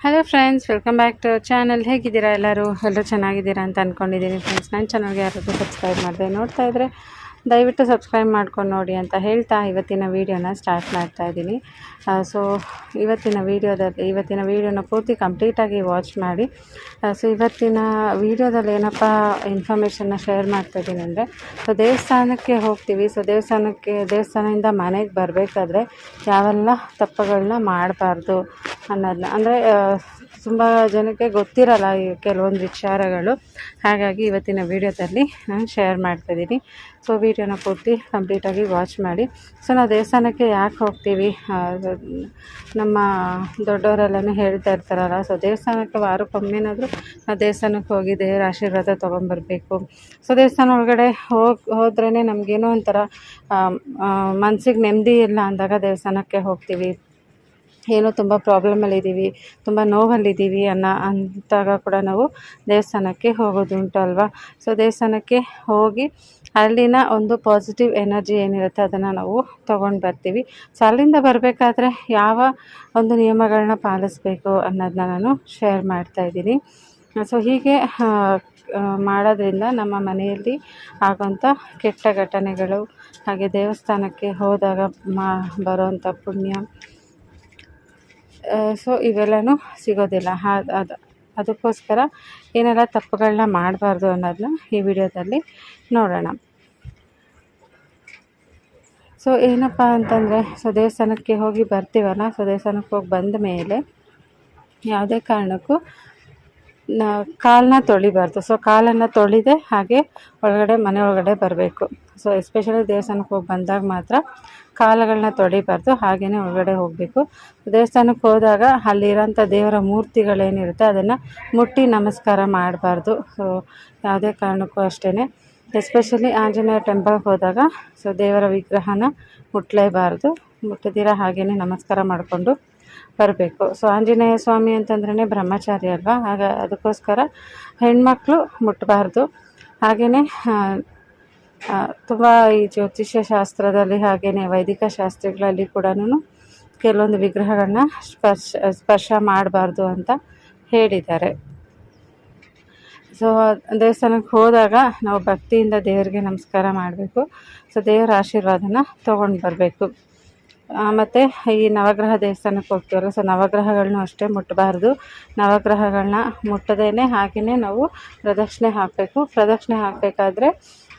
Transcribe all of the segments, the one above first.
Hello friends welcome back to channel ಹೇಗಿದ್ದೀರಾ ಎಲ್ಲರೂ? ಎಲ್ಲರೂ ಚೆನ್ನಾಗಿದ್ದೀರಾ ಅಂತ ಅಂದ್ಕೊಂಡಿದ್ದೀನಿ ಫ್ರೆಂಡ್ಸ್ ನನ್ನ ಚಾನಲ್ಗೆ ಯಾರಾದರೂ ಸಬ್ಸ್ಕ್ರೈಬ್ ಮಾಡಿದೆ ನೋಡ್ತಾ ಇದ್ದರೆ ದಯವಿಟ್ಟು ಸಬ್ಸ್ಕ್ರೈಬ್ ಮಾಡ್ಕೊಂಡು ನೋಡಿ ಅಂತ ಹೇಳ್ತಾ ಇವತ್ತಿನ ವೀಡಿಯೋನ ಸ್ಟಾರ್ಟ್ ಮಾಡ್ತಾ ಇದ್ದೀನಿ. ಸೊ ಇವತ್ತಿನ ವೀಡಿಯೋದಲ್ಲಿ, ಇವತ್ತಿನ ವೀಡಿಯೋನ ಪೂರ್ತಿ ಕಂಪ್ಲೀಟಾಗಿ ವಾಚ್ ಮಾಡಿ. ಸೊ ಇವತ್ತಿನ ವೀಡಿಯೋದಲ್ಲಿ ಏನಪ್ಪ ಇನ್ಫಾರ್ಮೇಷನ್ನ ಶೇರ್ ಮಾಡ್ತಾ ಇದ್ದೀನಿ ಅಂದರೆ ಸೊ ದೇವಸ್ಥಾನಕ್ಕೆ ಹೋಗ್ತೀವಿ. ಸೊ ದೇವಸ್ಥಾನಕ್ಕೆ, ದೇವಸ್ಥಾನದಿಂದ ಮನೆಗೆ ಬರಬೇಕಾದ್ರೆ ಯಾವೆಲ್ಲ ತಪ್ಪುಗಳನ್ನ ಮಾಡಬಾರ್ದು ಅನ್ನೋದನ್ನ ಅಂದರೆ ತುಂಬ ಜನಕ್ಕೆ ಗೊತ್ತಿರಲ್ಲ ಈ ಕೆಲವೊಂದು ವಿಚಾರಗಳು. ಹಾಗಾಗಿ ಇವತ್ತಿನ ವೀಡಿಯೋದಲ್ಲಿ ನಾನು ಶೇರ್ ಮಾಡ್ತಾಯಿದ್ದೀನಿ ಸೊ ವೀಡಿಯೋನ ಪೂರ್ತಿ ಕಂಪ್ಲೀಟಾಗಿ ವಾಚ್ ಮಾಡಿ. ಸೊ ನಾವು ದೇವಸ್ಥಾನಕ್ಕೆ ಯಾಕೆ ಹೋಗ್ತೀವಿ? ನಮ್ಮ ದೊಡ್ಡವರೆಲ್ಲನೂ ಹೇಳ್ತಾ ಇರ್ತಾರಲ್ಲ. ಸೊ ದೇವಸ್ಥಾನಕ್ಕೆ ವಾರಕ್ಕೊಮ್ಮೆನಾದರೂ ನಾವು ದೇವಸ್ಥಾನಕ್ಕೆ ಹೋಗಿ ದೇವರ ಆಶೀರ್ವಾದ ತೊಗೊಂಬರ್ಬೇಕು. ಸೊ ದೇವಸ್ಥಾನ ಒಳಗಡೆ ಹೋಗಿ ಹೋದ್ರೇ ನಮಗೇನೋ ಒಂಥರ ಮನಸ್ಸಿಗೆ ನೆಮ್ಮದಿ ಇಲ್ಲ ಅಂದಾಗ ದೇವಸ್ಥಾನಕ್ಕೆ ಹೋಗ್ತೀವಿ. ಏನೋ ತುಂಬ ಪ್ರಾಬ್ಲಮಲ್ಲಿದ್ದೀವಿ, ತುಂಬ ನೋವಲ್ಲಿದ್ದೀವಿ ಅನ್ನೋ ಅಂತಾಗ ಕೂಡ ನಾವು ದೇವಸ್ಥಾನಕ್ಕೆ ಹೋಗೋದುಂಟು ಅಲ್ವಾ? ಸೊ ದೇವಸ್ಥಾನಕ್ಕೆ ಹೋಗಿ ಅಲ್ಲಿನ ಒಂದು ಪಾಸಿಟಿವ್ ಎನರ್ಜಿ ಏನಿರುತ್ತೆ ಅದನ್ನು ನಾವು ತೊಗೊಂಡು ಬರ್ತೀವಿ. ಸೊ ಅಲ್ಲಿಂದ ಬರಬೇಕಾದ್ರೆ ಯಾವ ಒಂದು ನಿಯಮಗಳನ್ನ ಪಾಲಿಸ್ಬೇಕು ಅನ್ನೋದನ್ನ ನಾನು ಶೇರ್ ಮಾಡ್ತಾಯಿದ್ದೀನಿ ಸೊ ಹೀಗೆ ಮಾಡೋದ್ರಿಂದ ನಮ್ಮ ಮನೆಯಲ್ಲಿ ಆಗೋಂಥ ಕೆಟ್ಟ ಘಟನೆಗಳು, ಹಾಗೆ ದೇವಸ್ಥಾನಕ್ಕೆ ಹೋದಾಗ ಮಾ ಬರೋವಂಥ ಪುಣ್ಯ ಸೊ ಇವೆಲ್ಲನೂ ಸಿಗೋದಿಲ್ಲ. ಅದು, ಅದಕ್ಕೋಸ್ಕರ ಏನೆಲ್ಲ ತಪ್ಪುಗಳನ್ನ ಮಾಡಬಾರ್ದು ಅನ್ನೋದನ್ನ ಈ ವಿಡಿಯೋದಲ್ಲಿ ನೋಡೋಣ. ಸೊ ಏನಪ್ಪ ಅಂತಂದರೆ ಸೊ ದೇವಸ್ಥಾನಕ್ಕೆ ಹೋಗಿ ಬರ್ತೀವಲ್ಲ ಸೊ ದೇವಸ್ಥಾನಕ್ಕೆ ಹೋಗಿ ಬಂದ ಮೇಲೆ ಯಾವುದೇ ಕಾರಣಕ್ಕೂ ನ ಕಾಲನ್ನ ತೊಳಿಬಾರ್ದು. ಸೊ ಕಾಲನ್ನು ತೊಳಿದೆ ಹಾಗೆ ಒಳಗಡೆ, ಮನೆ ಒಳಗಡೆ ಬರಬೇಕು. ಸೊ ಎಸ್ಪೆಷಲಿ ದೇವಸ್ಥಾನಕ್ಕೆ ಹೋಗಿ ಬಂದಾಗ ಮಾತ್ರ ಕಾಲುಗಳನ್ನ ತೊಳಿಬಾರ್ದು ಹಾಗೆಯೇ ಒಳಗಡೆ ಹೋಗಬೇಕು. ದೇವಸ್ಥಾನಕ್ಕೆ ಹೋದಾಗ ಅಲ್ಲಿರೋಂಥ ದೇವರ ಮೂರ್ತಿಗಳೇನಿರುತ್ತೆ, ಅದನ್ನು ಮುಟ್ಟಿ ನಮಸ್ಕಾರ ಮಾಡಬಾರ್ದು. ಸೊ ಯಾವುದೇ ಕಾರಣಕ್ಕೂ ಅಷ್ಟೇ ಎಸ್ಪೆಷಲಿ ಆಂಜನೇಯ ಟೆಂಪಲ್ಗೆ ಹೋದಾಗ ಸೊ ದೇವರ ವಿಗ್ರಹನ ಮುಟ್ಟಲೇಬಾರ್ದು ಮುಟ್ಟದಿರ ಹಾಗೆಯೇ ನಮಸ್ಕಾರ ಮಾಡಿಕೊಂಡು ಬರಬೇಕು. ಸೊ, ಆಂಜನೇಯ ಸ್ವಾಮಿ ಅಂತಂದ್ರೇ ಬ್ರಹ್ಮಚಾರಿ ಅಲ್ವಾ? ಆಗ ಅದಕ್ಕೋಸ್ಕರ ಹೆಣ್ಮಕ್ಳು ಮುಟ್ಟಬಾರ್ದು ಹಾಗೆಯೇ ತುಂಬ ಈ ಜ್ಯೋತಿಷ್ಯ ಶಾಸ್ತ್ರದಲ್ಲಿ ಹಾಗೆಯೇ ವೈದಿಕ ಶಾಸ್ತ್ರಗಳಲ್ಲಿ ಕೂಡ ಕೆಲವೊಂದು ವಿಗ್ರಹಗಳನ್ನ ಸ್ಪರ್ಶ ಸ್ಪರ್ಶ ಮಾಡಬಾರ್ದು ಅಂತ ಹೇಳಿದ್ದಾರೆ. ಸೊ, ದೇವಸ್ಥಾನಕ್ಕೆ ಹೋದಾಗ ನಾವು ಭಕ್ತಿಯಿಂದ ದೇವರಿಗೆ ನಮಸ್ಕಾರ ಮಾಡಬೇಕು. ಸೊ, ದೇವರ ಆಶೀರ್ವಾದನ ತೊಗೊಂಡು ಬರಬೇಕು. ಮತ್ತು ಈ ನವಗ್ರಹ ದೇವಸ್ಥಾನಕ್ಕೆ ಹೋಗ್ತೀವಲ್ಲ ಸೊ ನವಗ್ರಹಗಳನ್ನೂ ಅಷ್ಟೇ ಮುಟ್ಟಬಾರ್ದು ನವಗ್ರಹಗಳನ್ನ ಮುಟ್ಟದೇ ಹಾಗೆಯೇ ನಾವು ಪ್ರದಕ್ಷಿಣೆ ಹಾಕಬೇಕು. ಪ್ರದಕ್ಷಿಣೆ ಹಾಕಬೇಕಾದ್ರೆ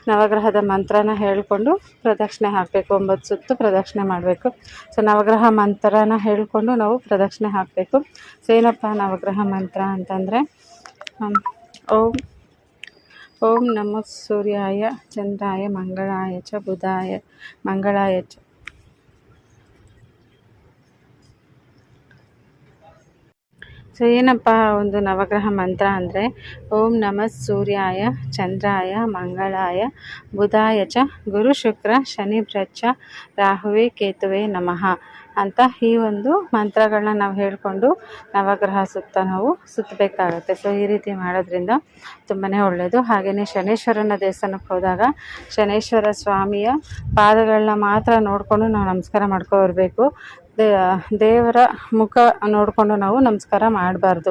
ನವಗ್ರಹದ ಮಂತ್ರನ ಹೇಳಿಕೊಂಡು ಪ್ರದಕ್ಷಿಣೆ ಹಾಕಬೇಕು. ಒಂಬತ್ತು ಸುತ್ತು ಪ್ರದಕ್ಷಿಣೆ ಮಾಡಬೇಕು. ಸೊ ನವಗ್ರಹ ಮಂತ್ರನ ಹೇಳಿಕೊಂಡು ನಾವು ಪ್ರದಕ್ಷಿಣೆ ಹಾಕಬೇಕು. ಸೇನಪ್ಪ ನವಗ್ರಹ ಮಂತ್ರ ಅಂತಂದರೆ ಓಂ ಓಂ ನಮಃ ಸೂರ್ಯಾಯ ಚಂದ್ರಾಯ ಮಂಗಳಾಯ ಚ ಬುಧಾಯ, ಮಂಗಳಾಯ ಸೊ ಏನಪ್ಪ ಒಂದು ನವಗ್ರಹ ಮಂತ್ರ ಅಂದರೆ, ಓಂ ನಮಃ ಸೂರ್ಯಾಯ ಚಂದ್ರಾಯ ಮಂಗಳಾಯ ಬುಧಾಯ ಚ ಗುರು ಶುಕ್ರ ಶನಿ ಪ್ರಚ ರಾಹುವೆ ಕೇತುವೆ ನಮಃ ಅಂತ ಈ ಒಂದು ಮಂತ್ರಗಳನ್ನ ನಾವು ಹೇಳಿಕೊಂಡು ನವಗ್ರಹ ಸುತ್ತ ನಾವು ಸುತ್ತಬೇಕಾಗತ್ತೆ. ಸೊ ಈ ರೀತಿ ಮಾಡೋದ್ರಿಂದ ತುಂಬಾ ಒಳ್ಳೆಯದು ಹಾಗೆಯೇ ಶನೇಶ್ವರನ ದೇವಸ್ಥಾನಕ್ಕೆ ಹೋದಾಗ ಶನೇಶ್ವರ ಸ್ವಾಮಿಯ ಪಾದಗಳನ್ನ ಮಾತ್ರ ನೋಡಿಕೊಂಡು ನಾವು ನಮಸ್ಕಾರ ಮಾಡ್ಕೊ ಬರಬೇಕು ದೇ, ದೇವರ ಮುಖ ನೋಡಿಕೊಂಡು ನಾವು ನಮಸ್ಕಾರ ಮಾಡಬಾರ್ದು.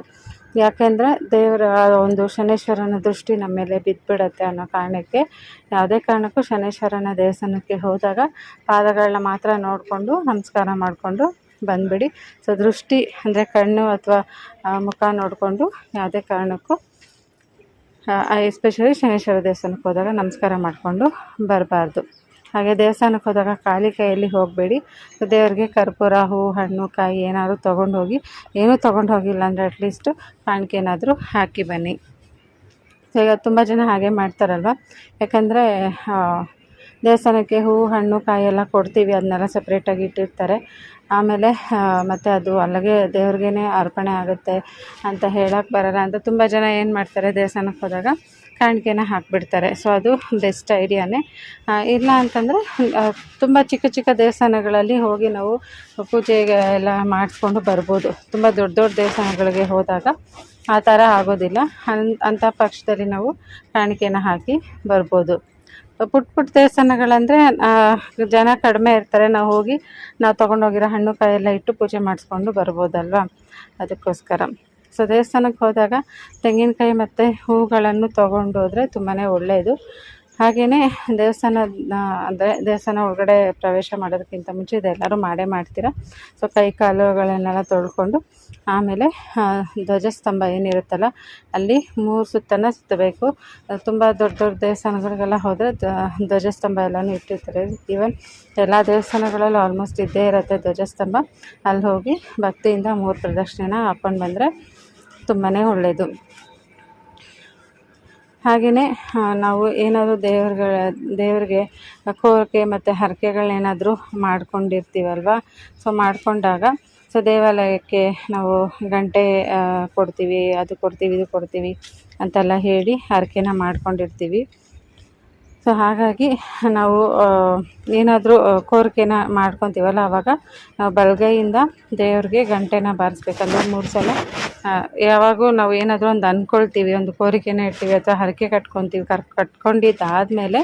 ಯಾಕೆಂದರೆ ದೇವರ ಒಂದು ಶನೇಶ್ವರನ ದೃಷ್ಟಿ ನಮ್ಮ ಮೇಲೆ ಬಿದ್ದುಬಿಡತ್ತೆ ಅನ್ನೋ ಕಾರಣಕ್ಕೆ ಯಾವುದೇ ಕಾರಣಕ್ಕೂ ಶನೇಶ್ವರನ ದೇವಸ್ಥಾನಕ್ಕೆ ಹೋದಾಗ ಪಾದಗಳನ್ನ ಮಾತ್ರ ನೋಡಿಕೊಂಡು ನಮಸ್ಕಾರ ಮಾಡಿಕೊಂಡು ಬಂದುಬಿಡಿ. ಸೊ, ದೃಷ್ಟಿ ಅಂದರೆ ಕಣ್ಣು ಅಥವಾ ಮುಖ ನೋಡಿಕೊಂಡು ಯಾವುದೇ ಕಾರಣಕ್ಕೂ ಎಸ್ಪೆಷಲಿ ಶನೇಶ್ವರ ದೇವಸ್ಥಾನಕ್ಕೆ ಹೋದಾಗ ನಮಸ್ಕಾರ ಮಾಡಿಕೊಂಡು ಬರಬಾರ್ದು. ಹಾಗೆ ದೇವಸ್ಥಾನಕ್ಕೆ ಹೋದಾಗ ಖಾಲಿ ಕೈಯಲ್ಲಿ ಹೋಗಬೇಡಿ. ದೇವರಿಗೆ ಕರ್ಪೂರ, ಹೂವು, ಹಣ್ಣು, ಕಾಯಿ ಏನಾದರೂ ತೊಗೊಂಡು ಹೋಗಿ ಏನೂ ತೊಗೊಂಡು ಹೋಗಿಲ್ಲ ಅಂದರೆ ಅಟ್ಲೀಸ್ಟು ಕಾಣಿಕೆ ಏನಾದರೂ ಹಾಕಿ ಬನ್ನಿ. ಈಗ ತುಂಬ ಜನ ಹಾಗೆ ಮಾಡ್ತಾರಲ್ವ? ಯಾಕಂದರೆ ದೇವಸ್ಥಾನಕ್ಕೆ ಹೂವು, ಹಣ್ಣು, ಕಾಯಿ ಎಲ್ಲ ಕೊಡ್ತೀವಿ, ಅದನ್ನೆಲ್ಲ ಸಪ್ರೇಟಾಗಿ ಇಟ್ಟಿರ್ತಾರೆ. ಆಮೇಲೆ ಮತ್ತು ಅದು ಅಲ್ಲಿಗೆ ದೇವ್ರಿಗೇ ಅರ್ಪಣೆ ಆಗುತ್ತೆ ಅಂತ ಹೇಳಕ್ಕೆ ಬರಲ್ಲ ಅಂತ ತುಂಬ ಜನ ಏನು ಮಾಡ್ತಾರೆ ದೇವಸ್ಥಾನಕ್ಕೆ ಹೋದಾಗ? ಕಾಣಿಕೆನ ಹಾಕಿಬಿಡ್ತಾರೆ. ಸೊ ಅದು ಬೆಸ್ಟ್ ಐಡಿಯಾನೇ ಇಲ್ಲ ಅಂತಂದರೆ ತುಂಬ ಚಿಕ್ಕ ಚಿಕ್ಕ ದೇವಸ್ಥಾನಗಳಲ್ಲಿ ಹೋಗಿ ನಾವು ಪೂಜೆಗೆ ಎಲ್ಲ ಮಾಡಿಸ್ಕೊಂಡು ಬರ್ಬೋದು. ತುಂಬ ದೊಡ್ಡ ದೊಡ್ಡ ದೇವಸ್ಥಾನಗಳಿಗೆ ಹೋದಾಗ ಆ ಥರ ಆಗೋದಿಲ್ಲ. ಅಂಥ ಪಕ್ಷದಲ್ಲಿ ನಾವು ಕಾಣಿಕೆನ ಹಾಕಿ ಬರ್ಬೋದು. ಪುಟ್ ಪುಟ್ಟ ದೇವಸ್ಥಾನಗಳಂದರೆ ಜನ ಕಡಿಮೆ ಇರ್ತಾರೆ. ನಾವು ಹೋಗಿ, ನಾವು ತೊಗೊಂಡೋಗಿರೋ ಹಣ್ಣು ಕಾಯಿ ಎಲ್ಲ ಇಟ್ಟು ಪೂಜೆ ಮಾಡಿಸ್ಕೊಂಡು ಬರ್ಬೋದಲ್ವಾ? ಅದಕ್ಕೋಸ್ಕರ. ಸೊ ದೇವಸ್ಥಾನಕ್ಕೆ ಹೋದಾಗ ತೆಂಗಿನಕಾಯಿ ಮತ್ತು ಹೂಗಳನ್ನು ತೊಗೊಂಡೋದ್ರೆ ತುಂಬಾ ಒಳ್ಳೆಯದು. ಹಾಗೆಯೇ ದೇವಸ್ಥಾನ ಅಂದರೆ ದೇವಸ್ಥಾನ ಒಳಗಡೆ ಪ್ರವೇಶ ಮಾಡೋದಕ್ಕಿಂತ ಮುಂಚೆ ಇದೆಲ್ಲರೂ ಮಾಡೇ ಮಾಡ್ತೀರ. ಸೊ ಕೈ ಕಾಲುಗಳನ್ನೆಲ್ಲ ತೊಳ್ಕೊಂಡು ಆಮೇಲೆ ಧ್ವಜಸ್ತಂಭ ಏನಿರುತ್ತಲ್ಲ, ಅಲ್ಲಿ ಮೂರು ಸುತ್ತನ್ನು ಸುತ್ತಬೇಕು. ತುಂಬ ದೊಡ್ಡ ದೊಡ್ಡ ದೇವಸ್ಥಾನಗಳಿಗೆಲ್ಲ ಹೋದರೆ ಧ್ವಜಸ್ತಂಭ ಎಲ್ಲನೂ ಇಟ್ಟಿರ್ತಾರೆ. ಈವನ್ ಎಲ್ಲ ದೇವಸ್ಥಾನಗಳಲ್ಲೂ ಆಲ್ಮೋಸ್ಟ್ ಇದ್ದೇ ಇರುತ್ತೆ ಧ್ವಜಸ್ತಂಭ. ಅಲ್ಲಿ ಹೋಗಿ ಭಕ್ತಿಯಿಂದ ಮೂರು ಪ್ರದಕ್ಷಿಣೆನ ಹಾಕ್ಕೊಂಡು ಬಂದರೆ ತುಂಬಾ ಒಳ್ಳೆಯದು ಹಾಗೆಯೇ ನಾವು ಏನಾದರೂ ದೇವ್ರುಗಳ, ದೇವ್ರಿಗೆ ಕೋರಿಕೆ ಮತ್ತು ಹರಕೆಗಳೇನಾದರೂ ಮಾಡ್ಕೊಂಡಿರ್ತೀವಲ್ವ? ಸೊ ಮಾಡಿಕೊಂಡಾಗ ಸೊ ದೇವಾಲಯಕ್ಕೆ ನಾವು ಗಂಟೆ ಕೊಡ್ತೀವಿ, ಅದು ಕೊಡ್ತೀವಿ, ಇದು ಕೊಡ್ತೀವಿ ಅಂತೆಲ್ಲ ಹೇಳಿ ಹರಕೆನ ಮಾಡ್ಕೊಂಡಿರ್ತೀವಿ. ಸೊ ಹಾಗಾಗಿ ನಾವು ಏನಾದರೂ ಕೋರಿಕೆನ ಮಾಡ್ಕೊತೀವಲ್ಲ ಆವಾಗ ನಾವು ಬಲಗೈಯಿಂದ ದೇವ್ರಿಗೆ ಗಂಟೆನ ಬಾರಿಸ್ಬೇಕಂದ್ರೆ ಮೂರು ಸಲ. ಯಾವಾಗೂ ನಾವು ಏನಾದರೂ ಒಂದು ಅಂದ್ಕೊಳ್ತೀವಿ ಒಂದು ಕೋರಿಕೆನ ಇಡ್ತೀವಿ ಅಥವಾ ಹರಕೆ ಕಟ್ಕೊತೀವಿ, ಕರ್, ಕಟ್ಕೊಂಡಿದ್ದಾದಮೇಲೆ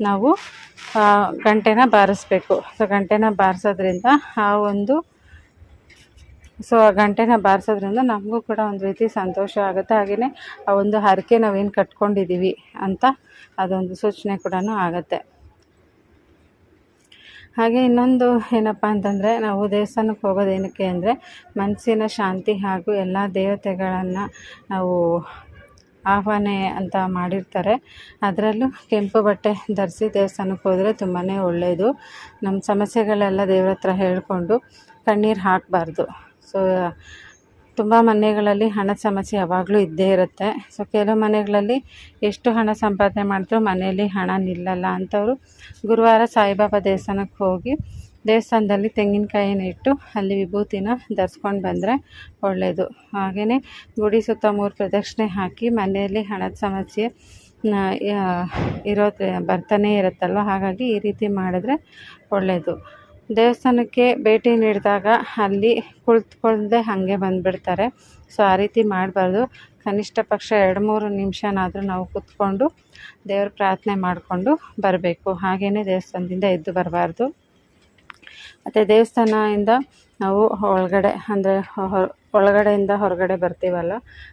ನಾವು ಗಂಟೆನ ಬಾರಿಸ್ಬೇಕು. ಸೊ ಗಂಟೆನ ಬಾರಿಸೋದ್ರಿಂದ ಆ ಒಂದು, ಸೊ, ಆ ಗಂಟೆನ ಬಾರಿಸೋದ್ರಿಂದ ನಮಗೂ ಕೂಡ ಒಂದು ರೀತಿ ಸಂತೋಷ ಆಗುತ್ತೆ. ಹಾಗೆಯೇ ಆ ಒಂದು ಹರಕೆ ನಾವೇನು ಕಟ್ಕೊಂಡಿದ್ದೀವಿ ಅಂತ ಅದೊಂದು ಸೂಚನೆ ಕೂಡ ಆಗುತ್ತೆ. ಹಾಗೆ ಇನ್ನೊಂದು ಏನಪ್ಪ ಅಂತಂದರೆ, ನಾವು ದೇವಸ್ಥಾನಕ್ಕೆ ಹೋಗೋದೇನಕ್ಕೆ ಅಂದರೆ, ಮನಸ್ಸಿನ ಶಾಂತಿ ಹಾಗೂ ಎಲ್ಲ ದೇವತೆಗಳನ್ನು ನಾವು ಆಹ್ವಾನೆ ಅಂತ ಮಾಡಿರ್ತಾರೆ. ಅದರಲ್ಲೂ ಕೆಂಪು ಬಟ್ಟೆ ಧರಿಸಿ ದೇವಸ್ಥಾನಕ್ಕೆ ಹೋದರೆ ತುಂಬಾ ಒಳ್ಳೆಯದು ನಮ್ಮ ಸಮಸ್ಯೆಗಳೆಲ್ಲ ದೇವ್ರ ಹತ್ರ ಹೇಳಿಕೊಂಡು ಕಣ್ಣೀರು ಹಾಕಬಾರ್ದು. ಸೊ ತುಂಬ ಮನೆಗಳಲ್ಲಿ ಹಣದ ಸಮಸ್ಯೆ ಯಾವಾಗಲೂ ಇದ್ದೇ ಇರುತ್ತೆ. ಸೊ ಕೆಲವು ಮನೆಗಳಲ್ಲಿ ಎಷ್ಟು ಹಣ ಸಂಪಾದನೆ ಮಾಡಿದ್ರೂ ಮನೆಯಲ್ಲಿ ಹಣ ನಿಲ್ಲಲ್ಲ ಅಂಥವ್ರು ಗುರುವಾರ ಸಾಯಿಬಾಬಾ ದೇವಸ್ಥಾನಕ್ಕೆ ಹೋಗಿ ದೇವಸ್ಥಾನದಲ್ಲಿ ತೆಂಗಿನಕಾಯಿನ ಇಟ್ಟು ಅಲ್ಲಿ ವಿಭೂತಿನ ಧರಿಸ್ಕೊಂಡು ಬಂದರೆ ಒಳ್ಳೆಯದು ಹಾಗೆಯೇ ಗುಡಿ ಸುತ್ತ ಮೂರು ಪ್ರದಕ್ಷಿಣೆ ಹಾಕಿ ಮನೆಯಲ್ಲಿ ಹಣದ ಸಮಸ್ಯೆ ಇರೋ ಬರ್ತಾನೆ ಇರುತ್ತಲ್ವ? ಹಾಗಾಗಿ ಈ ರೀತಿ ಮಾಡಿದ್ರೆ ಒಳ್ಳೆಯದು ದೇವಸ್ಥಾನಕ್ಕೆ ಭೇಟಿ ನೀಡಿದಾಗ ಅಲ್ಲಿ ಕುಳಿತುಕೊಳ್ಳದೆ ಹಾಗೆ ಬಂದುಬಿಡ್ತಾರೆ. ಸೊ, ಆ ರೀತಿ ಮಾಡಬಾರ್ದು. ಕನಿಷ್ಠ ಪಕ್ಷ ಎರಡು ಮೂರು ನಿಮಿಷನಾದರೂ ನಾವು ಕೂತ್ಕೊಂಡು ದೇವ್ರ ಪ್ರಾರ್ಥನೆ ಮಾಡಿಕೊಂಡು ಬರಬೇಕು. ಹಾಗೆಯೇ ದೇವಸ್ಥಾನದಿಂದ ಎದ್ದು ಬರಬಾರ್ದು. ಮತ್ತು ದೇವಸ್ಥಾನದಿಂದ ನಾವು ಒಳಗಡೆ, ಅಂದರೆ ಒಳಗಡೆಯಿಂದ ಹೊರಗಡೆ ಬರ್ತೀವಲ್ಲ,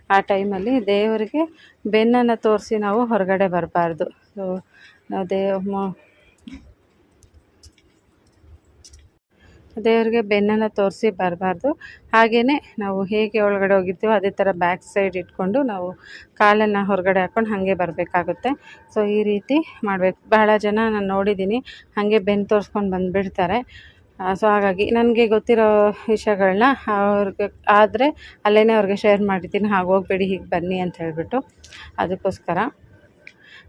ಆ ಟೈಮಲ್ಲಿ ದೇವರಿಗೆ ಬೆನ್ನನ್ನು ತೋರಿಸಿ ನಾವು ಹೊರಗಡೆ ಬರಬಾರ್ದು. ಸೊ, ನಾವು ದೇವ್ ಮ- ದೇವರಿಗೆ ಬೆನ್ನನ್ನು ತೋರಿಸಿ ಬರಬಾರ್ದು. ಹಾಗೆಯೇ ನಾವು ಹೇಗೆ ಒಳಗಡೆ ಹೋಗಿರ್ತೀವೋ ಅದೇ ಥರ ಬ್ಯಾಕ್ ಸೈಡ್ ಇಟ್ಕೊಂಡು ನಾವು ಕಾಲನ್ನು ಹೊರಗಡೆ ಹಾಕ್ಕೊಂಡು ಹಾಗೆ ಬರಬೇಕಾಗುತ್ತೆ. ಸೊ ಈ ರೀತಿ ಮಾಡಬೇಕು. ಬಹಳ ಜನ ನಾನು ನೋಡಿದ್ದೀನಿ ಹಾಗೆ ಬೆನ್ನು ತೋರಿಸ್ಕೊಂಡು ಬಂದುಬಿಡ್ತಾರೆ. ಸೊ ಹಾಗಾಗಿ ನನಗೆ ಗೊತ್ತಿರೋ ವಿಷಯಗಳನ್ನ ಅವ್ರಿಗೆ, ಆದರೆ ಅಲ್ಲೇ ಅವ್ರಿಗೆ ಶೇರ್ ಮಾಡಿದ್ದೀನಿ. ಹಾಗೆ ಹೋಗಬೇಡಿ, ಹೀಗೆ ಬನ್ನಿ ಅಂತ ಹೇಳಿಬಿಟ್ಟು ಅದಕ್ಕೋಸ್ಕರ.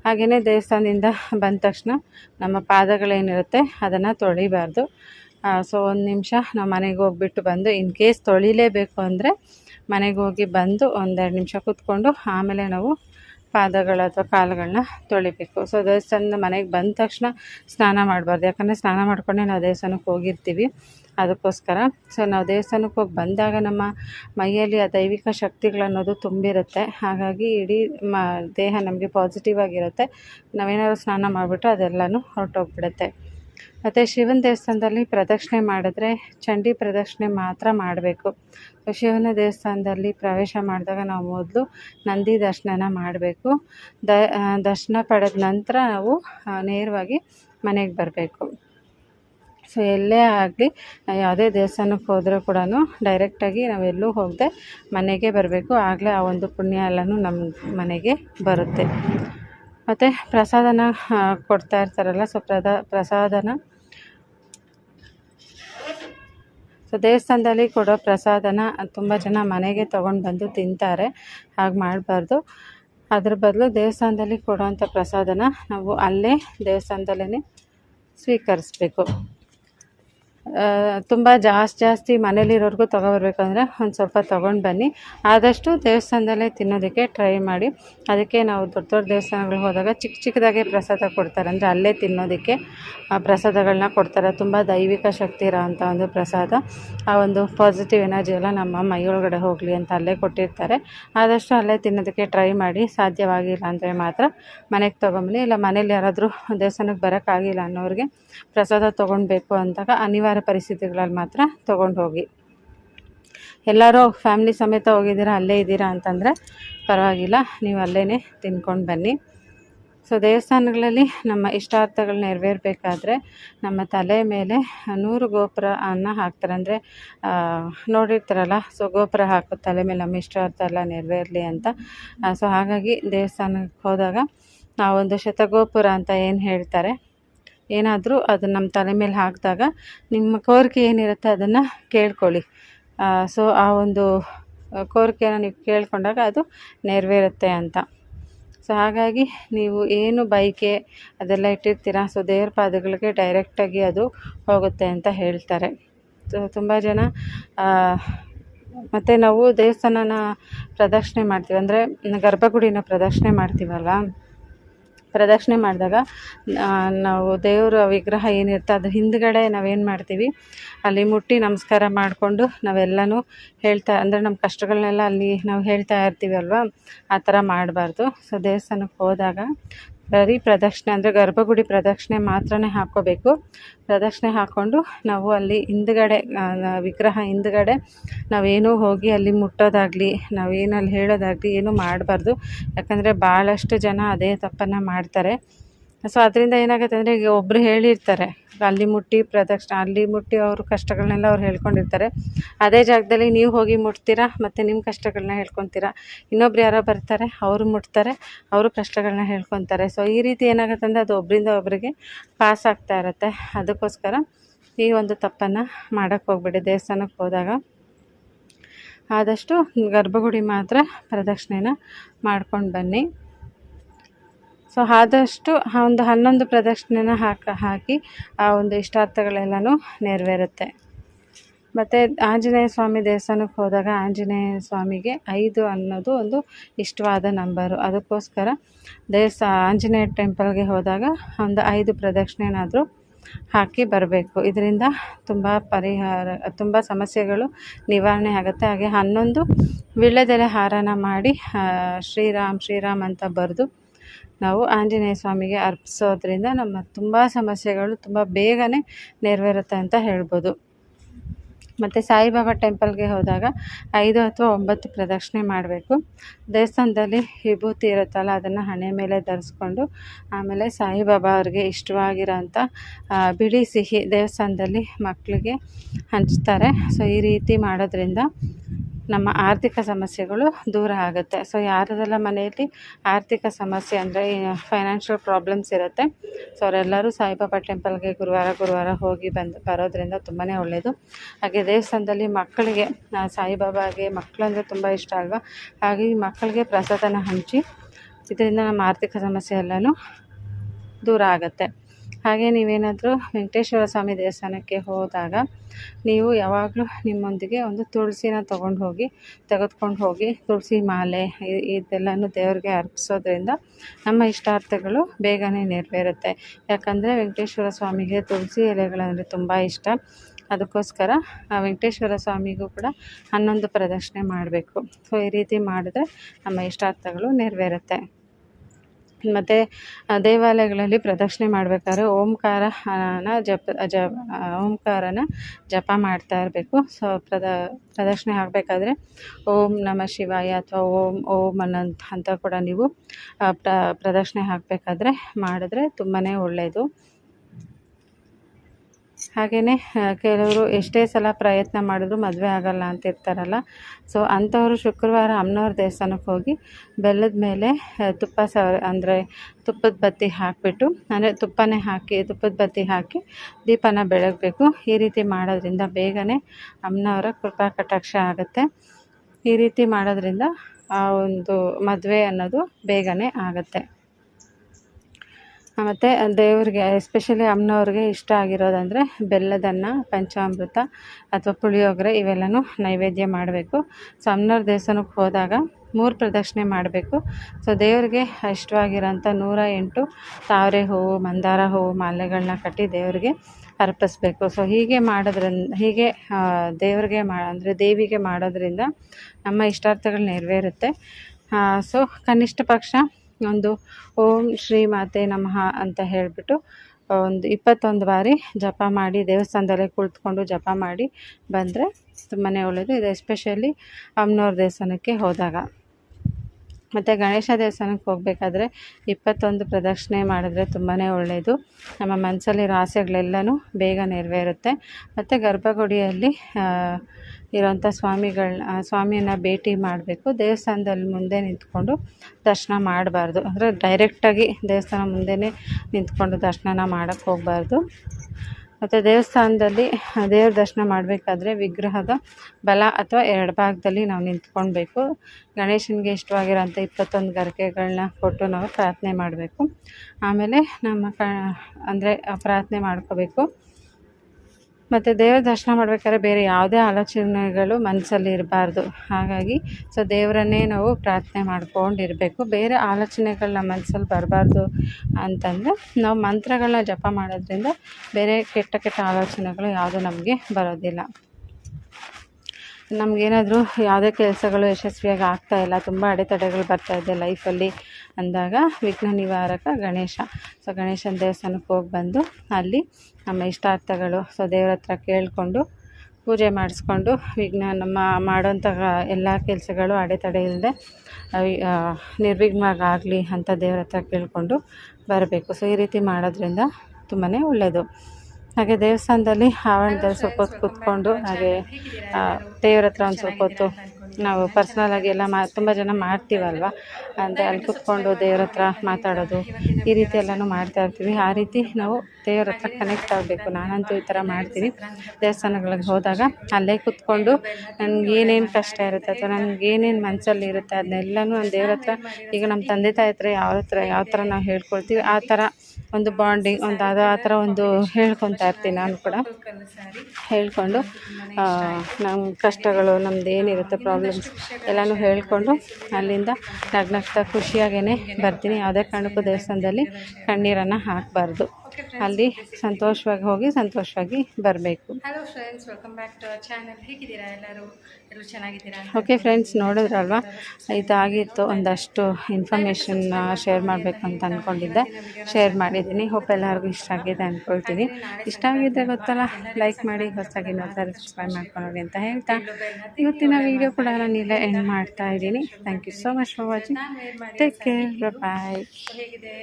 ಹಾಗೆಯೇ ದೇವಸ್ಥಾನದಿಂದ ಬಂದ ತಕ್ಷಣ ನಮ್ಮ ಪಾದಗಳೇನಿರುತ್ತೆ ಅದನ್ನು ತೊಳಿಬಾರ್ದು. ಸೊ ಒಂದು ನಿಮಿಷ ನಾವು ಮನೆಗೆ ಹೋಗ್ಬಿಟ್ಟು ಬಂದು ಇನ್ ಕೇಸ್ ತೊಳಿಲೇಬೇಕು ಅಂದರೆ ಮನೆಗೆ ಹೋಗಿ ಬಂದು ಒಂದೆರಡು ನಿಮಿಷ ಕೂತ್ಕೊಂಡು ಆಮೇಲೆ ನಾವು ಪಾದಗಳು ಅಥವಾ ಕಾಲುಗಳನ್ನ ತೊಳಿಬೇಕು. ಸೊ ದೇವಸ್ಥಾನದ ಮನೆಗೆ ಬಂದ ತಕ್ಷಣ ಸ್ನಾನ ಮಾಡಬಾರ್ದು. ಯಾಕಂದರೆ ಸ್ನಾನ ಮಾಡಿಕೊಂಡೆ ನಾವು ದೇವಸ್ಥಾನಕ್ಕೆ ಹೋಗಿರ್ತೀವಿ. ಅದಕ್ಕೋಸ್ಕರ ಸೊ ನಾವು ದೇವಸ್ಥಾನಕ್ಕೆ ಹೋಗಿ ಬಂದಾಗ ನಮ್ಮ ಮೈಯಲ್ಲಿ ಆ ದೈವಿಕ ಶಕ್ತಿಗಳನ್ನೋದು ತುಂಬಿರುತ್ತೆ. ಹಾಗಾಗಿ ಇಡೀ ಮ, ದೇಹ ನಮಗೆ ಪಾಸಿಟಿವ್ ಆಗಿರುತ್ತೆ. ನಾವೇನಾದ್ರು ಸ್ನಾನ ಮಾಡಿಬಿಟ್ಟು ಅದೆಲ್ಲನೂ ಹೊರಟೋಗ್ಬಿಡುತ್ತೆ. ಮತ್ತು ಶಿವನ ದೇವಸ್ಥಾನದಲ್ಲಿ ಪ್ರದಕ್ಷಿಣೆ ಮಾಡಿದ್ರೆ ಚಂಡಿ ಪ್ರದಕ್ಷಿಣೆ ಮಾತ್ರ ಮಾಡಬೇಕು. ಶಿವನ ದೇವಸ್ಥಾನದಲ್ಲಿ ಪ್ರವೇಶ ಮಾಡಿದಾಗ ನಾವು ಮೊದಲು ನಂದಿ ದರ್ಶನನ ಮಾಡಬೇಕು. ದ ದರ್ಶನ ಪಡೆದ ನಂತರ ನಾವು ನೇರವಾಗಿ ಮನೆಗೆ ಬರಬೇಕು. ಸೊ ಎಲ್ಲೇ ಆಗಲಿ, ಯಾವುದೇ ದೇವಸ್ಥಾನಕ್ಕೆ ಹೋದರೂ ಕೂಡ ಡೈರೆಕ್ಟಾಗಿ ನಾವೆಲ್ಲೂ ಹೋಗದೆ ಮನೆಗೆ ಬರಬೇಕು. ಆಗಲೇ ಆ ಒಂದು ಪುಣ್ಯ ಎಲ್ಲನೂ ನಮ್ಮ ಮನೆಗೆ ಬರುತ್ತೆ. ಮತ್ತು ಪ್ರಸಾದನ ಕೊಡ್ತಾ ಇರ್ತಾರಲ್ಲ, ಸೊ ಪ್ರದ, ಪ್ರಸಾದನ. ಸೊ ದೇವಸ್ಥಾನದಲ್ಲಿ ಕೊಡೋ ಪ್ರಸಾದನ ತುಂಬ ಜನ ಮನೆಗೆ ತೊಗೊಂಡು ಬಂದು ತಿಂತಾರೆ, ಹಾಗೆ ಮಾಡಬಾರ್ದು. ಅದ್ರ ಬದಲು ದೇವಸ್ಥಾನದಲ್ಲಿ ಕೊಡೋವಂಥ ಪ್ರಸಾದನ ನಾವು ಅಲ್ಲೇ ದೇವಸ್ಥಾನದಲ್ಲೇ ಸ್ವೀಕರಿಸ್ಬೇಕು. ತುಂಬ ಜಾಸ್ತಿ ಜಾಸ್ತಿ ಮನೇಲಿರೋರ್ಗು ತೊಗೊಬರ್ಬೇಕಂದ್ರೆ ಒಂದು ಸ್ವಲ್ಪ ತೊಗೊಂಡು ಬನ್ನಿ. ಆದಷ್ಟು ದೇವಸ್ಥಾನದಲ್ಲೇ ತಿನ್ನೋದಕ್ಕೆ ಟ್ರೈ ಮಾಡಿ. ಅದಕ್ಕೆ ನಾವು ದೊಡ್ಡ ದೊಡ್ಡ ದೇವಸ್ಥಾನಗಳಿಗೆ ಹೋದಾಗ ಚಿಕ್ಕ ಚಿಕ್ಕದಾಗೆ ಪ್ರಸಾದ ಕೊಡ್ತಾರೆ. ಅಂದರೆ ಅಲ್ಲೇ ತಿನ್ನೋದಕ್ಕೆ ಪ್ರಸಾದಗಳನ್ನ ಕೊಡ್ತಾರೆ. ತುಂಬ ದೈವಿಕ ಶಕ್ತಿ ಇರೋ ಅಂಥ ಒಂದು ಪ್ರಸಾದ. ಆ ಒಂದು ಪಾಸಿಟಿವ್ ಎನರ್ಜಿ ಎಲ್ಲ ನಮ್ಮ ಮೈಯೊಳಗಡೆ ಹೋಗಲಿ ಅಂತ ಅಲ್ಲೇ ಕೊಟ್ಟಿರ್ತಾರೆ. ಆದಷ್ಟು ಅಲ್ಲೇ ತಿನ್ನೋದಕ್ಕೆ ಟ್ರೈ ಮಾಡಿ. ಸಾಧ್ಯವಾಗಿಲ್ಲ ಅಂದರೆ ಮಾತ್ರ ಮನೆಗೆ ತೊಗೊಂಬನ್ನಿ. ಇಲ್ಲ ಮನೇಲಿ ಯಾರಾದರೂ ದೇವಸ್ಥಾನಕ್ಕೆ ಬರೋಕ್ಕಾಗಿಲ್ಲ ಅನ್ನೋರಿಗೆ ಪ್ರಸಾದ ತೊಗೊಳ್ಬೇಕು ಅಂದಾಗ ಅನಿವಾರ್ಯ ಪರಿಸ್ಥಿತಿಗಳಲ್ಲಿ ಮಾತ್ರ ತೊಗೊಂಡು ಹೋಗಿ. ಎಲ್ಲರೂ ಫ್ಯಾಮ್ಲಿ ಸಮೇತ ಹೋಗಿದ್ದೀರಾ, ಅಲ್ಲೇ ಇದ್ದೀರಾ ಅಂತಂದರೆ ಪರವಾಗಿಲ್ಲ, ನೀವು ಅಲ್ಲೇ ತಿನ್ಕೊಂಡು ಬನ್ನಿ. ಸೊ, ದೇವಸ್ಥಾನಗಳಲ್ಲಿ ನಮ್ಮ ಇಷ್ಟಾರ್ಥಗಳು ನೆರವೇರಬೇಕಾದ್ರೆ ನಮ್ಮ ತಲೆ ಮೇಲೆ ನೂರು ಗೋಪುರ ಅನ್ನ ಹಾಕ್ತಾರೆ. ಅಂದರೆ ನೋಡಿರ್ತಾರಲ್ಲ, ಸೊ ಗೋಪುರ ಹಾಕೋ ತಲೆ ಮೇಲೆ ನಮ್ಮ ಇಷ್ಟಾರ್ಥ ಎಲ್ಲ ನೆರವೇರಲಿ ಅಂತ. ಸೊ, ಹಾಗಾಗಿ ದೇವಸ್ಥಾನಕ್ಕೆ ಹೋದಾಗ ನಾವೊಂದು ಶತಗೋಪುರ ಅಂತ ಏನು ಹೇಳ್ತಾರೆ? ಏನಾದರೂ ಅದು ನಮ್ಮ ತಲೆ ಮೇಲೆ ಹಾಕಿದಾಗ ನಿಮ್ಮ ಕೋರಿಕೆ ಏನಿರುತ್ತೆ ಅದನ್ನು ಕೇಳ್ಕೊಳ್ಳಿ. ಸೊ, ಆ ಒಂದು ಕೋರಿಕೆಯನ್ನು ನೀವು ಕೇಳಿಕೊಂಡಾಗ ಅದು ನೆರವೇರುತ್ತೆ ಅಂತ. ಸೊ, ಹಾಗಾಗಿ ನೀವು ಏನು ಬೈಕೆ ಅದೆಲ್ಲ ಇಟ್ಟಿರ್ತೀರ? ಸೊ, ದೇವ್ರ ಪಾದಗಳಿಗೆ ಡೈರೆಕ್ಟಾಗಿ ಅದು ಹೋಗುತ್ತೆ ಅಂತ ಹೇಳ್ತಾರೆ. ಸೊ, ತುಂಬ ಜನ ಮತ್ತು ನಾವು ದೇವಸ್ಥಾನನ ಪ್ರದಕ್ಷಿಣೆ ಮಾಡ್ತೀವಿ. ಅಂದರೆ ಗರ್ಭಗುಡಿನ ಪ್ರದಕ್ಷಿಣೆ ಮಾಡ್ತೀವಲ್ವ ಪ್ರದಕ್ಷಿಣೆ ಮಾಡಿದಾಗ ನಾವು ದೇವರ ವಿಗ್ರಹ ಏನಿರುತ್ತೆ ಅದ್ರ ಹಿಂದುಗಡೆ ನಾವೇನು ಮಾಡ್ತೀವಿ, ಅಲ್ಲಿ ಮುಟ್ಟಿ ನಮಸ್ಕಾರ ಮಾಡಿಕೊಂಡು ನಾವೆಲ್ಲನೂ ಹೇಳ್ತಾ, ಅಂದರೆ ನಮ್ಮ ಕಷ್ಟಗಳನ್ನೆಲ್ಲ ಅಲ್ಲಿ ನಾವು ಹೇಳ್ತಾ ಇರ್ತೀವಿ ಅಲ್ವಾ ಆ ಥರ ಮಾಡಬಾರ್ದು. ಸೊ ದೇವಸ್ಥಾನಕ್ಕೆ ಹೋದಾಗ ಬರೀ ಪ್ರದಕ್ಷಿಣೆ ಅಂದರೆ ಗರ್ಭಗುಡಿ ಪ್ರದಕ್ಷಿಣೆ ಮಾತ್ರನೇ ಹಾಕ್ಕೋಬೇಕು. ಪ್ರದಕ್ಷಿಣೆ ಹಾಕ್ಕೊಂಡು ನಾವು ಅಲ್ಲಿ ಹಿಂದ್ಗಡೆ ವಿಗ್ರಹ ಹಿಂದ್ಗಡೆ ನಾವೇನೂ ಹೋಗಿ ಅಲ್ಲಿ ಮುಟ್ಟೋದಾಗಲಿ ನಾವೇನಲ್ಲಿ ಹೇಳೋದಾಗಲಿ ಏನೂ ಮಾಡಬಾರ್ದು. ಯಾಕಂದರೆ ಭಾಳಷ್ಟು ಜನ ಅದೇ ತಪ್ಪನ್ನು ಮಾಡ್ತಾರೆ. ಸೊ ಅದರಿಂದ ಏನಾಗುತ್ತೆ ಅಂದರೆ ಈಗ ಒಬ್ಬರು ಹೇಳಿರ್ತಾರೆ, ಅಲ್ಲಿ ಮುಟ್ಟಿ ಪ್ರದಕ್ಷಿಣೆ, ಅಲ್ಲಿ ಮುಟ್ಟಿ ಅವ್ರ ಕಷ್ಟಗಳನ್ನೆಲ್ಲ ಅವ್ರು ಹೇಳ್ಕೊಂಡಿರ್ತಾರೆ. ಅದೇ ಜಾಗದಲ್ಲಿ ನೀವು ಹೋಗಿ ಮುಟ್ತೀರಾ, ಮತ್ತು ನಿಮ್ಮ ಕಷ್ಟಗಳನ್ನ ಹೇಳ್ಕೊತೀರಾ? ಇನ್ನೊಬ್ರು ಯಾರೋ ಬರ್ತಾರೆ, ಅವರು ಮುಟ್ತಾರೆ, ಅವರು ಕಷ್ಟಗಳನ್ನ ಹೇಳ್ಕೊತಾರೆ. ಸೊ ಈ ರೀತಿ ಏನಾಗುತ್ತೆ ಅಂದರೆ ಅದು ಒಬ್ಬರಿಂದ ಒಬ್ಬರಿಗೆ ಪಾಸ್ ಆಗ್ತಾ ಇರುತ್ತೆ. ಅದಕ್ಕೋಸ್ಕರ ಈ ಒಂದು ತಪ್ಪನ್ನು ಮಾಡೋಕ್ಕೆ ಹೋಗ್ಬೇಡಿ. ದೇವಸ್ಥಾನಕ್ಕೆ ಹೋದಾಗ ಆದಷ್ಟು ಗರ್ಭಗುಡಿ ಮಾತ್ರ ಪ್ರದಕ್ಷಿಣೆನ ಮಾಡ್ಕೊಂಡು ಬನ್ನಿ. ಸೊ ಆದಷ್ಟು ಒಂದು ಹನ್ನೊಂದು ಪ್ರದಕ್ಷಿಣೆನ ಹಾಕಿ ಹಾಕಿ ಆ ಒಂದು ಇಷ್ಟಾರ್ಥಗಳೆಲ್ಲನೂ ನೆರವೇರುತ್ತೆ. ಮತ್ತು ಆಂಜನೇಯ ಸ್ವಾಮಿ ದೇವಸ್ಥಾನಕ್ಕೆ ಹೋದಾಗ ಆಂಜನೇಯ ಸ್ವಾಮಿಗೆ ಐದು ಅನ್ನೋದು ಒಂದು ಇಷ್ಟವಾದ ನಂಬರು. ಅದಕ್ಕೋಸ್ಕರ ದೇವಸ್, ಆಂಜನೇಯ ಟೆಂಪಲ್ಗೆ ಹೋದಾಗ ಒಂದು ಐದು ಪ್ರದಕ್ಷಿಣೆನಾದರೂ ಹಾಕಿ ಬರಬೇಕು. ಇದರಿಂದ ತುಂಬ ಪರಿಹಾರ, ತುಂಬ ಸಮಸ್ಯೆಗಳು ನಿವಾರಣೆ ಆಗುತ್ತೆ. ಹಾಗೆ ಹನ್ನೊಂದು ವೀಳ್ಯದೆಲೆ ಹಾರನ ಮಾಡಿ ಶ್ರೀರಾಮ್ ಶ್ರೀರಾಮ್ ಅಂತ ಬರೆದು ನಾವು ಆಂಜನೇಯ ಸ್ವಾಮಿಗೆ ಅರ್ಪಿಸೋದ್ರಿಂದ ನಮ್ಮ ತುಂಬ ಸಮಸ್ಯೆಗಳು ತುಂಬ ಬೇಗನೆ ನೆರವೇರುತ್ತೆ ಅಂತ ಹೇಳ್ಬೋದು. ಮತ್ತು ಸಾಯಿಬಾಬಾ ಟೆಂಪಲ್ಗೆ ಹೋದಾಗ ಐದು ಅಥವಾ ಒಂಬತ್ತು ಪ್ರದಕ್ಷಿಣೆ ಮಾಡಬೇಕು. ದೇವಸ್ಥಾನದಲ್ಲಿ ವಿಭೂತಿ ಇರುತ್ತಲ್ಲ, ಅದನ್ನು ಹಣೆ ಮೇಲೆ ಧರಿಸ್ಕೊಂಡು ಆಮೇಲೆ ಸಾಯಿಬಾಬಾ ಅವ್ರಿಗೆ ಇಷ್ಟವಾಗಿರೋಂಥ ಬಿಳಿ ಸಿಹಿ ದೇವಸ್ಥಾನದಲ್ಲಿ ಮಕ್ಕಳಿಗೆ ಹಂಚ್ತಾರೆ. ಸೊ ಈ ರೀತಿ ಮಾಡೋದ್ರಿಂದ ನಮ್ಮ ಆರ್ಥಿಕ ಸಮಸ್ಯೆಗಳು ದೂರ ಆಗುತ್ತೆ. ಸೊ ಯಾರದೆಲ್ಲ ಮನೆಯಲ್ಲಿ ಆರ್ಥಿಕ ಸಮಸ್ಯೆ ಅಂದರೆ ಫೈನಾನ್ಷಿಯಲ್ ಪ್ರಾಬ್ಲಮ್ಸ್ ಇರುತ್ತೆ ಸೊ ಅವರೆಲ್ಲರೂ ಸಾಯಿಬಾಬಾ ಟೆಂಪಲ್ಗೆ ಗುರುವಾರ ಗುರುವಾರ ಹೋಗಿ ಬಂದು, ಬರೋದ್ರಿಂದ ತುಂಬಾ ಒಳ್ಳೆಯದು ಹಾಗೆ ದೇವಸ್ಥಾನದಲ್ಲಿ ಮಕ್ಕಳಿಗೆ ಸಾಯಿಬಾಬಾಗೆ ಮಕ್ಕಳಂದರೆ ತುಂಬ ಇಷ್ಟ ಅಲ್ವಾ? ಹಾಗೆ ಮಕ್ಕಳಿಗೆ ಪ್ರಸಾದನ ಹಂಚಿ, ಇದರಿಂದ ನಮ್ಮ ಆರ್ಥಿಕ ಸಮಸ್ಯೆ ಎಲ್ಲನೂ ದೂರ ಆಗುತ್ತೆ. ಹಾಗೆ ನೀವೇನಾದರೂ ವೆಂಕಟೇಶ್ವರ ಸ್ವಾಮಿ ದೇವಸ್ಥಾನಕ್ಕೆ ಹೋದಾಗ ನೀವು ಯಾವಾಗಲೂ ನಿಮ್ಮೊಂದಿಗೆ ಒಂದು ತುಳಸಿನ ತಗೊಂಡು ಹೋಗಿ, ತೆಗೆದುಕೊಂಡು ಹೋಗಿ, ತುಳಸಿ ಮಾಲೆ ಇದೆಲ್ಲನೂ ದೇವರಿಗೆ ಅರ್ಪಿಸೋದ್ರಿಂದ ನಮ್ಮ ಇಷ್ಟಾರ್ಥಗಳು ಬೇಗನೆ ನೆರವೇರುತ್ತೆ. ಯಾಕಂದರೆ ವೆಂಕಟೇಶ್ವರ ಸ್ವಾಮಿಗೆ ತುಳಸಿ ಎಲೆಗಳಂದರೆ ತುಂಬ ಇಷ್ಟ. ಅದಕ್ಕೋಸ್ಕರ ವೆಂಕಟೇಶ್ವರ ಸ್ವಾಮಿಗೂ ಕೂಡ ಹನ್ನೊಂದು ಪ್ರದಕ್ಷಿಣೆ ಮಾಡಬೇಕು. ಸೊ, ಈ ರೀತಿ ಮಾಡಿದ್ರೆ ನಮ್ಮ ಇಷ್ಟಾರ್ಥಗಳು ನೆರವೇರುತ್ತೆ. ಮತ್ತು ದೇವಾಲಯಗಳಲ್ಲಿ ಪ್ರದಕ್ಷಿಣೆ ಮಾಡಬೇಕಾದ್ರೆ ಓಂಕಾರನ ಜಪ ಜ ಓಂಕಾರನ ಜಪ ಮಾಡ್ತಾ ಇರಬೇಕು. ಸೊ, ಪ್ರದ, ಪ್ರದಕ್ಷಿಣೆ ಆಗಬೇಕಾದ್ರೆ ಓಂ ನಮ ಶಿವಾಯ ಅಥವಾ ಓಂ ಓಂ ಅನ್ನಂತ ಅಂತ ಕೂಡ ನೀವು ಪ್ರದಕ್ಷಿಣೆ ಹಾಕಬೇಕಾದ್ರೆ ಮಾಡಿದ್ರೆ ತುಂಬಾ ಒಳ್ಳೆಯದು ಹಾಗೆಯೇ ಕೆಲವರು ಎಷ್ಟೇ ಸಲ ಪ್ರಯತ್ನ ಮಾಡಿದ್ರು ಮದುವೆ ಆಗಲ್ಲ ಅಂತ ಇರ್ತಾರಲ್ಲ ಸೊ ಅಂಥವರು ಶುಕ್ರವಾರ ಅಮ್ಮನವ್ರ ದೇವಸ್ಥಾನಕ್ಕೆ ಹೋಗಿ ಬೆಲ್ಲದ ಮೇಲೆ ತುಪ್ಪ ಸ ಅಂದರೆ ತುಪ್ಪದ ಬತ್ತಿ ಹಾಕಿಬಿಟ್ಟು, ಅಂದರೆ ತುಪ್ಪನೇ ಹಾಕಿ, ತುಪ್ಪದ ಬತ್ತಿ ಹಾಕಿ ದೀಪನ ಬೆಳಗಬೇಕು. ಈ ರೀತಿ ಮಾಡೋದ್ರಿಂದ ಬೇಗನೆ ಅಮ್ಮನವರ ಕೃಪಾ ಕಟಾಕ್ಷ ಆಗುತ್ತೆ. ಈ ರೀತಿ ಮಾಡೋದ್ರಿಂದ ಆ ಒಂದು ಮದುವೆ ಅನ್ನೋದು ಬೇಗನೆ ಆಗುತ್ತೆ. ಮತ್ತು ದೇವ್ರಿಗೆ ಎಸ್ಪೆಷಲಿ ಅಮ್ಮನವ್ರಿಗೆ ಇಷ್ಟ ಆಗಿರೋದಂದರೆ ಬೆಲ್ಲದನ್ನ, ಪಂಚಾಮೃತ ಅಥವಾ ಪುಳಿಯೋಗರೆ ಇವೆಲ್ಲನೂ ನೈವೇದ್ಯ ಮಾಡಬೇಕು. ಸೊ ಅಮ್ಮನವ್ರ ದೇವಸ್ಥಾನಕ್ಕೆ ಹೋದಾಗ ಮೂರು ಪ್ರದಕ್ಷಿಣೆ ಮಾಡಬೇಕು. ಸೊ ದೇವರಿಗೆ ಇಷ್ಟವಾಗಿರೋಂಥ ನೂರ ಎಂಟು ತಾವರೆ ಹೂವು, ಮಂದಾರ ಹೂವು ಮಾಲೆಗಳನ್ನ ಕಟ್ಟಿ ದೇವರಿಗೆ ಅರ್ಪಿಸ್ಬೇಕು. ಸೊ ಹೀಗೆ ಮಾಡೋದ್ರಿಂದ, ಹೀಗೆ ದೇವರಿಗೆ ಮಾ, ಅಂದರೆ ದೇವಿಗೆ ಮಾಡೋದ್ರಿಂದ ನಮ್ಮ ಇಷ್ಟಾರ್ಥಗಳು ನೆರವೇರುತ್ತೆ. ಸೊ ಕನಿಷ್ಠ ಪಕ್ಷ ಒಂದು ಓಂ ಶ್ರೀ ಮಾತೆ ನಮಃ ಅಂತ ಹೇಳಿಬಿಟ್ಟು ಒಂದು ಇಪ್ಪತ್ತೊಂದು ಬಾರಿ ಜಪ ಮಾಡಿ ದೇವಸ್ಥಾನದಲ್ಲೇ ಕುಳಿತುಕೊಂಡು ಜಪ ಮಾಡಿ ಬಂದರೆ ತುಂಬಾ ಒಳ್ಳೆಯದು ಇದು ಎಸ್ಪೆಷಲಿ ಅಮ್ಮನವ್ರ ದೇವಸ್ಥಾನಕ್ಕೆ ಹೋದಾಗ. ಮತ್ತು ಗಣೇಶ ದೇವಸ್ಥಾನಕ್ಕೆ ಹೋಗಬೇಕಾದ್ರೆ ಇಪ್ಪತ್ತೊಂದು ಪ್ರದಕ್ಷಿಣೆ ಮಾಡಿದ್ರೆ ತುಂಬಾ ಒಳ್ಳೆಯದು ನಮ್ಮ ಮನಸ್ಸಲ್ಲಿರೋ ಆಸೆಗಳೆಲ್ಲನೂ ಬೇಗ ನೆರವೇರುತ್ತೆ. ಮತ್ತು ಗರ್ಭಗುಡಿಯಲ್ಲಿ ಇರೋಂಥ ಸ್ವಾಮಿಗಳನ್ನ ಸ್ವಾಮಿಯನ್ನ ಭೇಟಿ ಮಾಡಬೇಕು. ದೇವಸ್ಥಾನದಲ್ಲಿ ಮುಂದೆ ನಿಂತ್ಕೊಂಡು ದರ್ಶನ ಮಾಡಬಾರ್ದು. ಅಂದರೆ ಡೈರೆಕ್ಟಾಗಿ ದೇವಸ್ಥಾನ ಮುಂದೆಯೇ ನಿಂತ್ಕೊಂಡು ದರ್ಶನ ಮಾಡೋಕ್ಕೆ ಹೋಗಬಾರ್ದು. ಮತ್ತು ದೇವಸ್ಥಾನದಲ್ಲಿ ದೇವ್ರ ದರ್ಶನ ಮಾಡಬೇಕಾದ್ರೆ ವಿಗ್ರಹದ ಬಲ ಅಥವಾ ಎರಡು ಭಾಗದಲ್ಲಿ ನಾವು ನಿಂತ್ಕೊಳ್ಬೇಕು. ಗಣೇಶನಿಗೆ ಇಷ್ಟವಾಗಿರೋಂಥ ಇಪ್ಪತ್ತೊಂದು ಗರಿಕೆಗಳನ್ನ ಕೊಟ್ಟು ನಾವು ಪ್ರಾರ್ಥನೆ ಮಾಡಬೇಕು. ಆಮೇಲೆ ನಮ್ಮ ಕ, ಅಂದರೆ ಪ್ರಾರ್ಥನೆ ಮಾಡ್ಕೋಬೇಕು. ಮತ್ತು ದೇವ್ರ ದರ್ಶನ ಮಾಡ್ಬೇಕಾದ್ರೆ ಬೇರೆ ಯಾವುದೇ ಆಲೋಚನೆಗಳು ಮನಸ್ಸಲ್ಲಿ ಇರಬಾರ್ದು. ಹಾಗಾಗಿ ಸೊ ದೇವರನ್ನೇ ನಾವು ಪ್ರಾರ್ಥನೆ ಮಾಡ್ಕೊಂಡಿರಬೇಕು. ಬೇರೆ ಆಲೋಚನೆಗಳು ನಮ್ಮ ಮನಸ್ಸಲ್ಲಿ ಬರಬಾರ್ದು ಅಂತಂದರೆ ನಾವು ಮಂತ್ರಗಳನ್ನ ಜಪ ಮಾಡೋದ್ರಿಂದ ಬೇರೆ ಕೆಟ್ಟ ಕೆಟ್ಟ ಆಲೋಚನೆಗಳು ಯಾವುದು ನಮಗೆ ಬರೋದಿಲ್ಲ. ನಮಗೇನಾದರೂ ಯಾವುದೇ ಕೆಲಸಗಳು ಯಶಸ್ವಿಯಾಗಿ ಆಗ್ತಾಯಿಲ್ಲ ತುಂಬ ಅಡೆತಡೆಗಳು ಬರ್ತಾಯಿದೆ ಲೈಫಲ್ಲಿ ಅಂದಾಗ ವಿಘ್ನ ನಿವಾರಕ ಗಣೇಶ. ಸೊ ಗಣೇಶನ ದೇವಸ್ಥಾನಕ್ಕೆ ಹೋಗಿ ಬಂದು ಅಲ್ಲಿ ನಮ್ಮ ಇಷ್ಟಾರ್ಥಗಳು ಸೊ ದೇವ್ರ ಹತ್ರ ಕೇಳಿಕೊಂಡು ಪೂಜೆ ಮಾಡಿಸ್ಕೊಂಡು ವಿಘ್ನ ನಮ್ಮ ಮಾಡೋಂಥ ಎಲ್ಲ ಕೆಲಸಗಳು ಅಡೆತಡೆ ಇಲ್ಲದೆ ನಿರ್ವಿಘ್ನವಾಗಿ ಆಗಲಿ ಅಂತ ದೇವ್ರ ಹತ್ರ ಕೇಳಿಕೊಂಡು ಬರಬೇಕು. ಸೊ ಈ ರೀತಿ ಮಾಡೋದ್ರಿಂದ ತುಂಬಾ ಒಳ್ಳೆಯದು ಹಾಗೆ ದೇವಸ್ಥಾನದಲ್ಲಿ ಆವರಣದಲ್ಲಿ ಸ್ವಲ್ಪ ಹೊತ್ತು ಕೂತ್ಕೊಂಡು ಹಾಗೆ ದೇವ್ರ ಹತ್ರ ಒಂದು ಸ್ವಲ್ಪ ಹೊತ್ತು ನಾವು ಪರ್ಸ್ನಲಾಗಿ ಎಲ್ಲ ಮಾ ತುಂಬ ಜನ ಮಾಡ್ತೀವಲ್ವ? ಅಂದರೆ ಅಲ್ಲಿ ಕೂತ್ಕೊಂಡು ದೇವ್ರ ಹತ್ರ ಮಾತಾಡೋದು, ಈ ರೀತಿ ಎಲ್ಲನೂ ಮಾಡ್ತಾ ಇರ್ತೀವಿ. ಆ ರೀತಿ ನಾವು ದೇವ್ರ ಹತ್ರ ಕನೆಕ್ಟ್ ಆಗಬೇಕು. ನಾನಂತೂ ಈ ಥರ ಮಾಡ್ತೀನಿ. ದೇವಸ್ಥಾನಗಳಿಗೆ ಹೋದಾಗ ಅಲ್ಲೇ ಕೂತ್ಕೊಂಡು ನನಗೆ ಏನೇನು ಕಷ್ಟ ಇರುತ್ತೆ ಅಥವಾ ನನಗೆ ಏನೇನು ಮನಸ್ಸಲ್ಲಿ ಇರುತ್ತೆ, ಅದನ್ನೆಲ್ಲನೂ ನಾನು ದೇವ್ರ ಹತ್ರ ಈಗ ನಮ್ಮ ತಂದೆ ತಾಯಿ ಹತ್ರ ಯಾವ ಹತ್ರ ಯಾವ ಥರ ನಾವು ಹೇಳ್ಕೊಳ್ತೀವಿ, ಆ ಥರ ಒಂದು ಬಾಂಡಿಂಗ್ ಒಂದು ಅದು ಆ ಥರ ಒಂದು ಹೇಳ್ಕೊತಾ ಇರ್ತೀನಿ ನಾನು ಕೂಡ. ಹೇಳ್ಕೊಂಡು ನಮ್ಮ ಕಷ್ಟಗಳು, ನಮ್ದು ಏನಿರುತ್ತೆ ಪ್ರಾಬ್ಲಮ್ಸ್ ಎಲ್ಲನೂ ಹೇಳಿಕೊಂಡು ಅಲ್ಲಿಂದ ನಗ್ನಗ್ತಾ ಖುಷಿಯಾಗೇ ಬರ್ತೀನಿ. ಯಾವುದೇ ಕಾರಣಕ್ಕೂ ದೇವಸ್ಥಾನದಲ್ಲಿ ಕಣ್ಣೀರನ್ನು ಹಾಕಬಾರ್ದು. ಅಲ್ಲಿ ಸಂತೋಷವಾಗಿ ಹೋಗಿ ಸಂತೋಷವಾಗಿ ಬರಬೇಕು. Hello friends welcome back to our channel ಹೇಗಿದ್ದೀರಾ ಎಲ್ಲರೂ? ಎಲ್ಲರೂ ಚೆನ್ನಾಗಿದ್ದೀರಾ ಓಕೆ ಫ್ರೆಂಡ್ಸ್ ನೋಡಿದ್ರಲ್ವ? ಇದಾಗಿತ್ತು ಒಂದಷ್ಟು ಇನ್ಫಾರ್ಮೇಷನ್ ಶೇರ್ ಮಾಡಬೇಕು ಅಂತ ಅಂದ್ಕೊಂಡಿದ್ದೆ ಶೇರ್ ಮಾಡಿದ್ದೀನಿ. ಹೋಪ್ ಎಲ್ಲರಿಗೂ ಇಷ್ಟ ಆಗಿದೆ ಅಂದ್ಕೊಳ್ತೀನಿ ಇಷ್ಟ ಆಗಿದೆ ಗೊತ್ತಲ್ಲ ಲೈಕ್ ಮಾಡಿ ಹೊಸದಾಗಿ ನೋಡ್ತಾರೆ ಸಬ್ಸ್ಕ್ರೈಬ್ ಮಾಡ್ಕೊಂಡು ಅಂತ ಹೇಳ್ತಾ. ಇವತ್ತಿನ ವೀಡಿಯೋ ಕೂಡ ನಾನು ಇಲ್ಲೇ ಎಂಡ್ ಮಾಡ್ತಾ ಇದ್ದೀನಿ. Thank you so much for watching take care bye ಹೇಗಿದೆ?